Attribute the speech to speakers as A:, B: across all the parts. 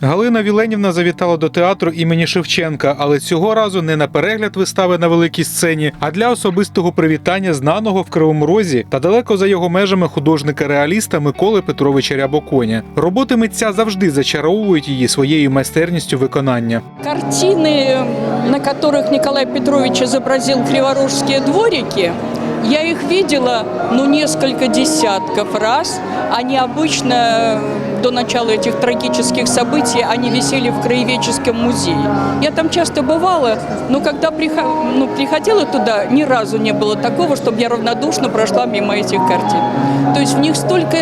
A: Галина Віленівна завітала до театру імені Шевченка, але цього разу не на перегляд вистави на великій сцені, а для особистого привітання знаного в Кривому Розі та далеко за його межами художника-реаліста Миколи Петровича Рябоконя. Роботи митця завжди зачаровують її своєю майстерністю виконання.
B: Картины, на которых Николай Петрович изобразил криворожские дворики, я их видела, ну, несколько десятков раз. Они обычно э, до начала этих трагических событий, они висели в Краеведческом музее. Я там часто бывала, но когда прихо- ну, приходила туда, ни разу не было такого, чтобы я равнодушно прошла мимо этих картин. То есть в них столько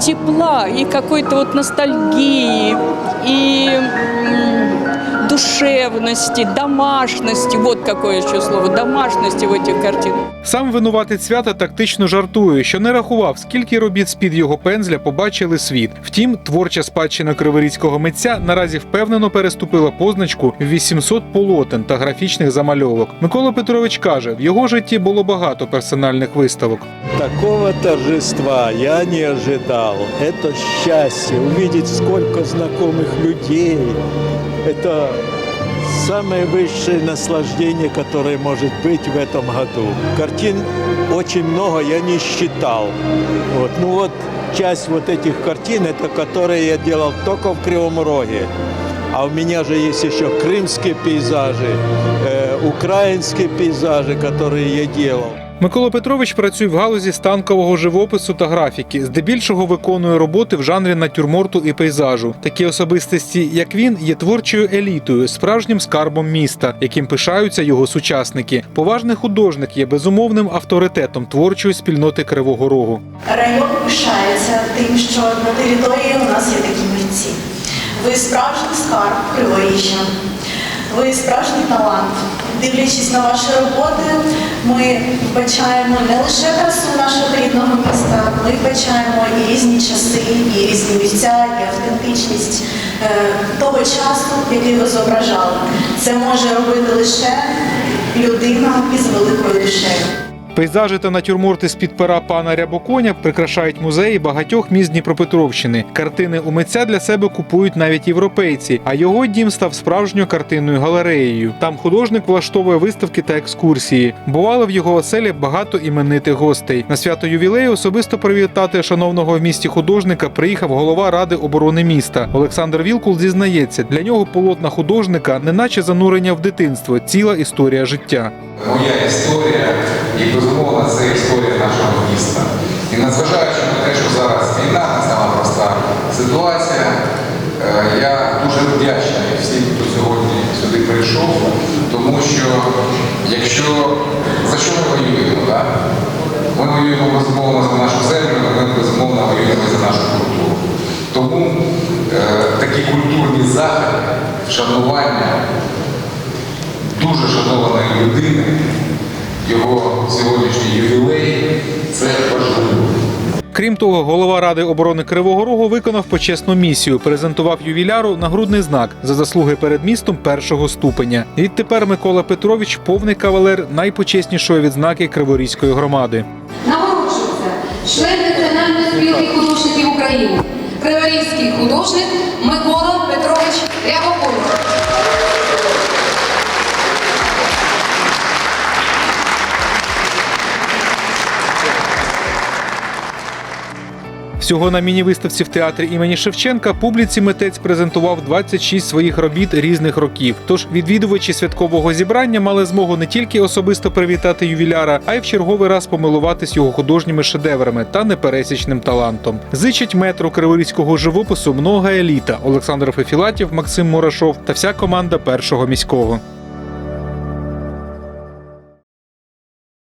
B: тепла и какой-то вот ностальгии, и м, душевности, домашности, вот какое еще слово, домашности в этих картинах.
A: Сам винуватець свята тактично жартує, що не рахував, скільки робіт з-під його пензля побачили світ. Втім, творча спадщина криворізького митця наразі впевнено переступила позначку в 800 полотен та графічних замальовок. Микола Петрович каже, в його житті було багато персональних виставок.
C: Такого торжества я не ожидал. Это счастье, увидеть сколько знакомых людей. Это самое высшее наслаждение, которое может быть в этом году. Картин очень много, я не считал. Вот. Ну вот часть вот этих картин, это которые я делал только в Кривом Роге. А у меня же есть еще крымские пейзажи, э, украинские пейзажи, которые я делал.
A: Микола Петрович працює в галузі станкового живопису та графіки. Здебільшого виконує роботи в жанрі натюрморту і пейзажу. Такі особистості, як він, є творчою елітою, справжнім скарбом міста, яким пишаються його сучасники. Поважний художник є безумовним авторитетом творчої спільноти Кривого Рогу.
D: Район пишається тим, що на території у нас є такі митці. Ви справжній скарб Криворіжжя, ви справжній талант. Дивлячись на ваші роботи, ми вбачаємо не лише красу нашого рідного міста, ми вбачаємо і різні часи, і різні місця, і автентичність е, того часу, який ви зображали. Це може робити лише людина із великою душею.
A: Пейзажі та натюрморти з-під пера пана Рябоконя прикрашають музеї багатьох міст Дніпропетровщини. Картини у митця для себе купують навіть європейці, а його дім став справжньою картинною галереєю. Там художник влаштовує виставки та екскурсії. Бувало в його оселі багато іменитих гостей. На свято ювілею особисто привітати шановного в місті художника приїхав голова ради оборони міста. Олександр Вілкул зізнається, для нього полотна художника неначе занурення в дитинство, ціла історія життя.
E: моя історія, і безумовно це історія нашого міста. І незважаючи на те, що зараз війна, не сама проста ситуація, е, я дуже вдячний всім, хто сьогодні сюди прийшов, тому що якщо за що ми воюємо, так? ми воюємо безумовно за нашу землю, ми безумовно воюємо за нашу культуру. Тому е, такі культурні заходи, вшанування дуже шанованої людини, його сьогоднішній ювілей це важливо.
A: Крім того, голова ради оборони Кривого Рогу виконав почесну місію, презентував ювіляру нагрудний знак за заслуги перед містом першого ступеня. Відтепер Микола Петрович повний кавалер найпочеснішої відзнаки Криворізької громади.
F: Нагороджується член Національної спілки художників України, криворізький художник Микола Петрович Рябоконь.
A: Всього на міні-виставці в театрі імені Шевченка публіці митець презентував 26 своїх робіт різних років. Тож відвідувачі святкового зібрання мали змогу не тільки особисто привітати ювіляра, а й в черговий раз помилуватись його художніми шедеврами та непересічним талантом. Зичить метру криворізького живопису много еліта Олександр Фефілатів, Максим Мурашов та вся команда першого міського.